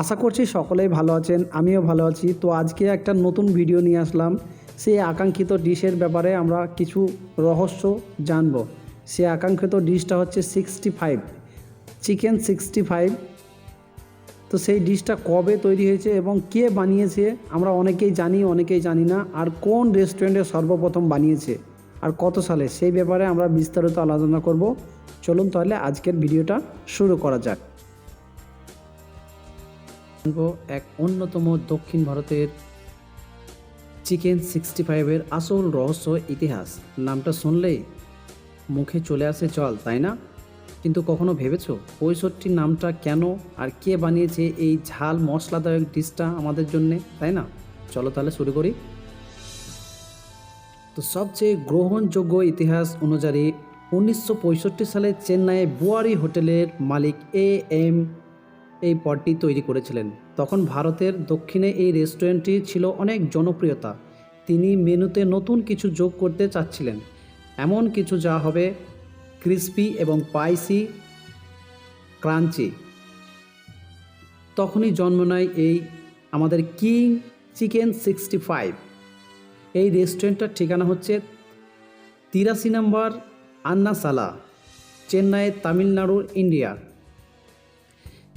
আশা করছি সকলেই ভালো আছেন, আমিও ভালো আছি। তো আজকে একটা নতুন ভিডিও নিয়ে আসলাম। সেই আকাঙ্ক্ষিত ডিশের ব্যাপারে আমরা কিছু রহস্য জানব। সেই আকাঙ্ক্ষিত ডিশটা হচ্ছে sixty five chicken sixty five তো সেই ডিশটা কবে তৈরি হয়েছে এবং কে বানিয়েছে, আমরা অনেকেই জানি অনেকেই জানি না। আর কোন রেস্টুরেন্টে সর্বপ্রথম বানিয়েছে আর কত সালে, সেই ব্যাপারে আমরা বিস্তারিত আলোচনা করব। চলুন তাহলে আজকের ভিডিওটা শুরু করা যাক। এক অন্যতম দক্ষিণ ভারতের চিকেন সিক্সটি ফাইভের আসল রহস্য ইতিহাস। নামটা শুনলেই মুখে চলে আসে চল তাই না? কিন্তু কখনো ভেবেছো পঁয়ষট্টি নামটা কেন আর কে বানিয়েছে এই ঝাল, মশলাদায়ক ডিশটা আমাদের জন্যে, তাই না? চলো তাহলে শুরু করি। তো সবচেয়ে গ্রহণযোগ্য ইতিহাস অনুযায়ী উনিশশো পঁয়ষট্টি সালে চেন্নাইয়ে বুয়ারি হোটেলের মালিক এ এম এই পদটি তৈরি করেছিলেন। তখন ভারতের দক্ষিণে এই রেস্টুরেন্টটি ছিল অনেক জনপ্রিয়তা। তিনি মেনুতে নতুন কিছু যোগ করতে চাচ্ছিলেন। এমন কিছু যা হবে ক্রিস্পি এবং পাইসি ক্রাঞ্চি। তখনই জন্ম নেয় এই আমাদের কিং চিকেন সিক্সটি ফাইভ। এই রেস্টুরেন্টটার ঠিকানা হচ্ছে তিরাশি নম্বর আন্নাসালা, চেন্নাই তামিলনাড়ুর ইন্ডিয়া।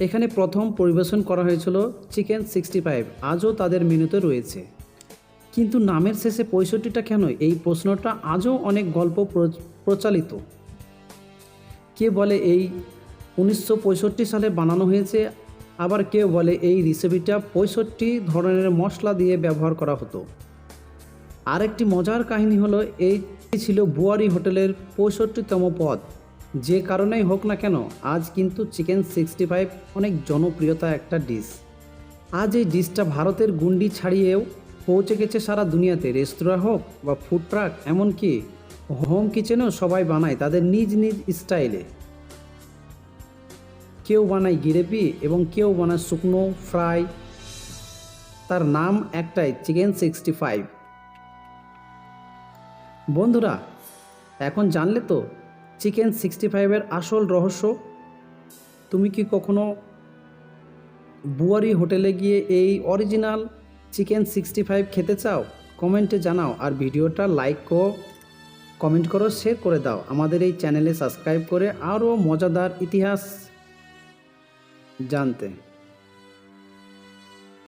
এখানে প্রথম পরিবেশন করা হয়েছিল চিকেন সিক্সটি ফাইভ। আজও তাদের মেনুতে রয়েছে। কিন্তু নামের শেষে পঁয়ষট্টিটা কেন? এই প্রশ্নটা আজও অনেক গল্প প্র- প্রচালিত। কে বলে এই উনিশশো পঁয়ষট্টি সালে বানানো হয়েছে? আবার কেউ বলে এই রেসিপিটা পঁয়ষট্টি ধরনের মশলা দিয়ে ব্যবহার করা হতো? আরেকটি মজার কাহিনী হলো, এই ছিল বুয়ারি হোটেলের পঁয়ষট্টিতম পদ। যে কারণেই হোক না কেন, আজ কিন্তু চিকেন সিক্সটি ফাইভ অনেক জনপ্রিয়তা একটা ডিশ। আজ এই ডিশটা ভারতের গুন্ডি ছাড়িয়েও পৌঁছে গেছে সারা দুনিয়াতে। রেস্তোরাঁ হোক বা ফুড ট্রাক, এমনকি হোম কিচেনেও সবাই বানায় তাদের নিজ নিজ স্টাইলে। কেউ বানায় গ্রেভি এবং কেউ বানায় শুকনো ফ্রাই। তার নাম একটাই, চিকেন সিক্সটি ফাইভ। বন্ধুরা, এখন জানলে তো চিকেন সিক্সটি ফাইভের আসল রহস্য? তুমি কি কখনো বুয়ারি হোটেলে গিয়ে এই অরিজিনাল চিকেন সিক্সটি ফাইভ খেতে চাও? কমেন্টে জানাও আর ভিডিওটা লাইক করো কমেন্ট করো শেয়ার করে দাও। আমাদের এই চ্যানেলে সাবস্ক্রাইব করে আরও মজাদার ইতিহাস জানতে।